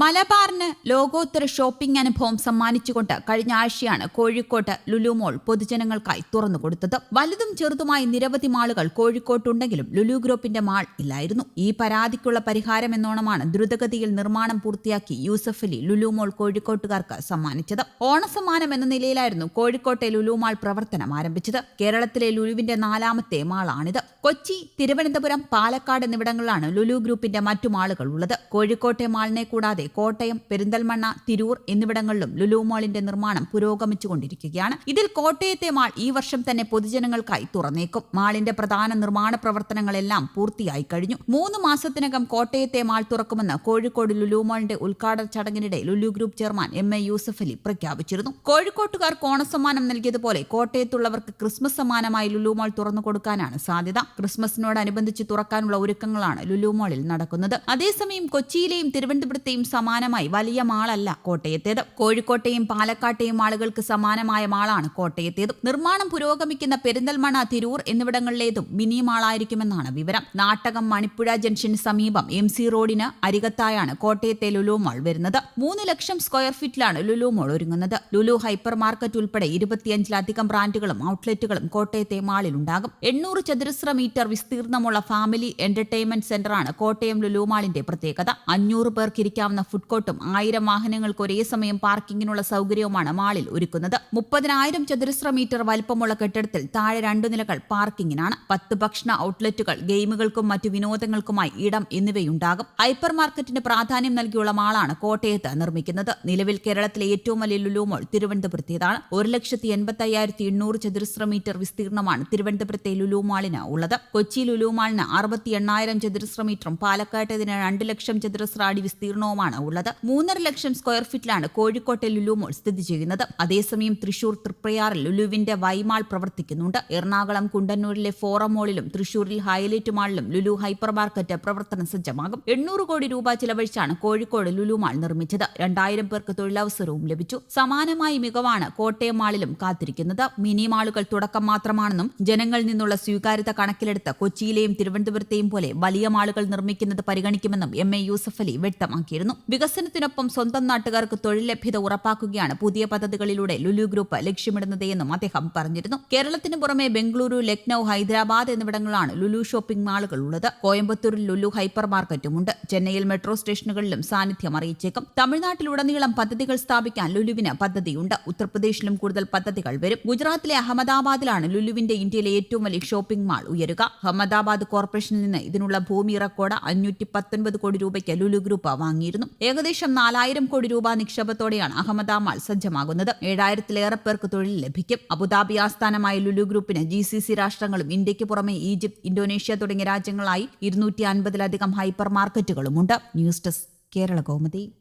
മലബാറിന് ലോകോത്തര ഷോപ്പിംഗ് അനുഭവം സമ്മാനിച്ചുകൊണ്ട് കഴിഞ്ഞ ആഴ്ചയാണ് കോഴിക്കോട്ട് ലുലുമോൾ പൊതുജനങ്ങൾക്കായി തുറന്നുകൊടുത്തത് വലുതും ചെറുതുമായി നിരവധി മാളുകൾ കോഴിക്കോട്ടുണ്ടെങ്കിലും ലുലു ഗ്രൂപ്പിന്റെ മാൾ ഇല്ലായിരുന്നു. ഈ പരാതിക്കുള്ള പരിഹാരം എന്നോണമാണ് ദ്രുതഗതിയിൽ നിർമ്മാണം പൂർത്തിയാക്കി യൂസഫ് അലി ലുലു മോൾ കോഴിക്കോട്ടുകാർക്ക് സമ്മാനിച്ചത്. ഓണസമ്മാനം എന്ന നിലയിലായിരുന്നു കോഴിക്കോട്ടെ ലുലു മാൾ പ്രവർത്തനം ആരംഭിച്ചത്. കേരളത്തിലെ ലുലുവിന്റെ നാലാമത്തെ മാളാണിത്. കൊച്ചി തിരുവനന്തപുരം പാലക്കാട് എന്നിവിടങ്ങളിലാണ് ലുലു ഗ്രൂപ്പിന്റെ മറ്റു മാളുകൾ ഉള്ളത്. കോഴിക്കോട്ടെ മാളിനെ കൂടാതെ കോട്ടയം പെരിന്തൽമണ്ണ തിരൂർ എന്നിവിടങ്ങളിലും ലുലു മാളിന്റെ നിർമ്മാണം പുരോഗമിച്ചുകൊണ്ടിരിക്കുകയാണ്. ഇതിൽ കോട്ടയത്തെ മാൾ ഈ വർഷം തന്നെ പൊതുജനങ്ങൾക്കായി തുറന്നേക്കും. മാളിന്റെ പ്രധാന നിർമ്മാണ പ്രവർത്തനങ്ങളെല്ലാം പൂർത്തിയായി കഴിഞ്ഞു. മൂന്ന് മാസത്തിനകം കോട്ടയത്തെ മാൾ തുറക്കുമെന്ന് കോഴിക്കോട് ലുലു മാളിന്റെ ഉദ്ഘാടന ചടങ്ങിനിടെ Lulu group chairman M A Yusuff Ali പ്രഖ്യാപിച്ചിരുന്നു. കോഴിക്കോട്ടുകാർക്ക് ഓണസമ്മാനം നൽകിയതുപോലെ കോട്ടയത്തുള്ളവർക്ക് ക്രിസ്മസ് സമ്മാനമായി ലുലു മാൾ തുറന്നു കൊടുക്കാനാണ് സാധ്യത. ക്രിസ്മസിനോടനുബന്ധിച്ച് തുറക്കാനുള്ള ഒരുക്കങ്ങളാണ് ലുലു മാളിൽ നടക്കുന്നത്. അതേസമയം കൊച്ചിയിലെയും തിരുവനന്തപുരത്തെയും സമാനമായി വലിയ മാളല്ല കോട്ടയത്തേത്. കോഴിക്കോട്ടെയും പാലക്കാട്ടെയും മാളുകൾക്ക് സമാനമായ മാളാണ് കോട്ടയത്തേത്. നിർമ്മാണം പുരോഗമിക്കുന്ന പെരിന്തൽമണ്ണ തിരൂർ എന്നിവിടങ്ങളിലേതും മിനി മാളായിരിക്കുമെന്നാണ് വിവരം. നാട്ടകം മണിപ്പുഴ ജംഗ്ഷന് സമീപം എം സി റോഡിന് അരികത്തായാണ് കോട്ടയത്തെ ലുലു മാൾ വരുന്നത്. മൂന്ന് ലക്ഷം സ്ക്വയർ ഫീറ്റിലാണ് ലുലു മാൾ ഒരുങ്ങുന്നത്. ലുലു ഹൈപ്പർ മാർക്കറ്റ് ഉൾപ്പെടെ ഇരുപത്തിയഞ്ചിലധികം ബ്രാൻഡുകളും ഔട്ട്ലെറ്റുകളും കോട്ടയത്തെ മാളിൽ ഉണ്ടാകും. എണ്ണൂറ് ചതുരശ്ര മീറ്റർ വിസ്തീർണമുള്ള ഫാമിലി എന്റർടൈൻമെന്റ് സെന്ററാണ് കോട്ടയം ലുലു മാളിന്റെ പ്രത്യേകത. അഞ്ഞൂറ് പേർക്ക് ഇരിക്കാവുന്ന ഫുഡ് കോർട്ടും ആയിരം വാഹനങ്ങൾക്ക് ഒരേ സമയം പാർക്കിങ്ങിനുള്ള സൗകര്യവുമാണ് മാളിൽ ഒരുക്കുന്നത്. മുപ്പതിനായിരം ചതുരശ്ര മീറ്റർ വലിപ്പമുള്ള കെട്ടിടത്തിൽ താഴെ രണ്ടു നിലകൾ പാർക്കിങ്ങിനാണ്. പത്ത് ഭക്ഷണ ഔട്ട്ലെറ്റുകൾ ഗെയിമുകൾക്കും മറ്റു വിനോദങ്ങൾക്കുമായി ഇടം എന്നിവയുണ്ടാകും. ഹൈപ്പർ മാർക്കറ്റിന് പ്രാധാന്യം നൽകിയുള്ള മാളാണ് കോട്ടയത്ത് നിർമ്മിക്കുന്നത്. നിലവിൽ കേരളത്തിലെ ഏറ്റവും വലിയ ലുലു മോൾ തിരുവനന്തപുരത്തേതാണ്. ഒരു ലക്ഷത്തി എൺപത്തി അയ്യായിരത്തി എണ്ണൂറ് ചതുരശ്ര മീറ്റർ വിസ്തീർണമാണ് തിരുവനന്തപുരത്തെ ലുലു മാളിന് ഉള്ളത്. കൊച്ചി ലുലു മാളിന് അറുപത്തി എണ്ണായിരം ചതുരശ്ര മീറ്ററും പാലക്കാട്ടതിന് രണ്ട് ലക്ഷം ചതുരശ്ര അടി വിസ്തീർണവുമാണ് ഉള്ളത്. മൂന്നര ലക്ഷം സ്ക്വയർ ഫീറ്റിലാണ് കോഴിക്കോട്ടെ ലുലു മോൾ സ്ഥിതി ചെയ്യുന്നത്. അതേസമയം തൃശൂർ തൃപ്രയാറിൽ ലുലുവിന്റെ വൈമാൾ പ്രവർത്തിക്കുന്നുണ്ട്. എറണാകുളം കുണ്ടന്നൂരിലെ ഫോറം മോളിലും തൃശൂരിൽ ഹൈലൈറ്റ് മാളിലും ലുലു ഹൈപ്പർ മാർക്കറ്റ് പ്രവർത്തനം സജ്ജമാകും. എണ്ണൂറ് കോടി രൂപ ചിലവഴിച്ചാണ് കോഴിക്കോട് ലുലു മാൾ നിർമ്മിച്ചത്. രണ്ടായിരം പേർക്ക് തൊഴിലവസരവും ലഭിച്ചു. സമാനമായ മികവാണ് കോട്ടയം മാളിലും കാത്തിരിക്കുന്നത്. മിനി മാളുകൾ തുടക്കം മാത്രമാണെന്നും ജനങ്ങളിൽ നിന്നുള്ള സ്വീകാര്യത കണക്കിലെടുത്ത് കൊച്ചിയിലെയും തിരുവനന്തപുരത്തെയും പോലെ വലിയ മാളുകൾ നിർമ്മിക്കുന്നത് പരിഗണിക്കുമെന്നും എം എ യൂസഫ് അലി വ്യക്തമാക്കിയിരുന്നു. വികസനത്തിനൊപ്പം സ്വന്തം നാട്ടുകാർക്ക് തൊഴിൽ ലഭ്യത ഉറപ്പാക്കുകയാണ് പുതിയ പദ്ധതികളിലൂടെ ലുലു ഗ്രൂപ്പ് ലക്ഷ്യമിടുന്നത് എന്നും അദ്ദേഹം പറഞ്ഞിരുന്നു. കേരളത്തിന് പുറമെ ബംഗളൂരു ലക്നൌ ഹൈദരാബാദ് എന്നിവിടങ്ങളിലാണ് ലുലു ഷോപ്പിംഗ് മാളുകൾ ഉള്ളത് കോയമ്പത്തൂരിൽ ലുലു ഹൈപ്പർ മാർക്കറ്റുമുണ്ട്. ചെന്നൈയിൽ മെട്രോ സ്റ്റേഷനുകളിലും സാന്നിധ്യം അറിയിച്ചേക്കും. തമിഴ്നാട്ടിലുടനീളം പദ്ധതികൾ സ്ഥാപിക്കാൻ ലുലുവിന് പദ്ധതിയുണ്ട്. ഉത്തർപ്രദേശിലും കൂടുതൽ പദ്ധതികൾ വരും. ഗുജറാത്തിലെ അഹമ്മദാബാദിലാണ് ലുലുവിന്റെ ഇന്ത്യയിലെ ഏറ്റവും വലിയ ഷോപ്പിംഗ് മാൾ ഉയരുക. അഹമ്മദാബാദ് കോർപ്പറേഷനിൽ നിന്ന് ഇതിനുള്ള ഭൂമി റെക്കോർഡ് അഞ്ഞൂറ്റി പത്തൊൻപത് കോടി രൂപയ്ക്ക് ലുലു ഗ്രൂപ്പ് വാങ്ങിയിരുന്നു. ഏകദേശം നാലായിരം കോടി രൂപ നിക്ഷേപത്തോടെയാണ് അഹമ്മദാബാദ് സജ്ജമാകുന്നത്. ഏഴായിരത്തിലേറെ പേർക്ക് തൊഴിൽ ലഭിക്കും. അബുദാബി ആസ്ഥാനമായ ലുലു ഗ്രൂപ്പിന് ജി സി സി രാഷ്ട്രങ്ങളും ഇന്ത്യയ്ക്ക് പുറമെ ഈജിപ്ത് ഇന്തോനേഷ്യ തുടങ്ങിയ രാജ്യങ്ങളായി ഇരുന്നൂറ്റി അൻപതിലധികം ഹൈപ്പർ മാർക്കറ്റുകളുമുണ്ട് ന്യൂസ് ഡെസ്ക് കേരള കൗമുദി.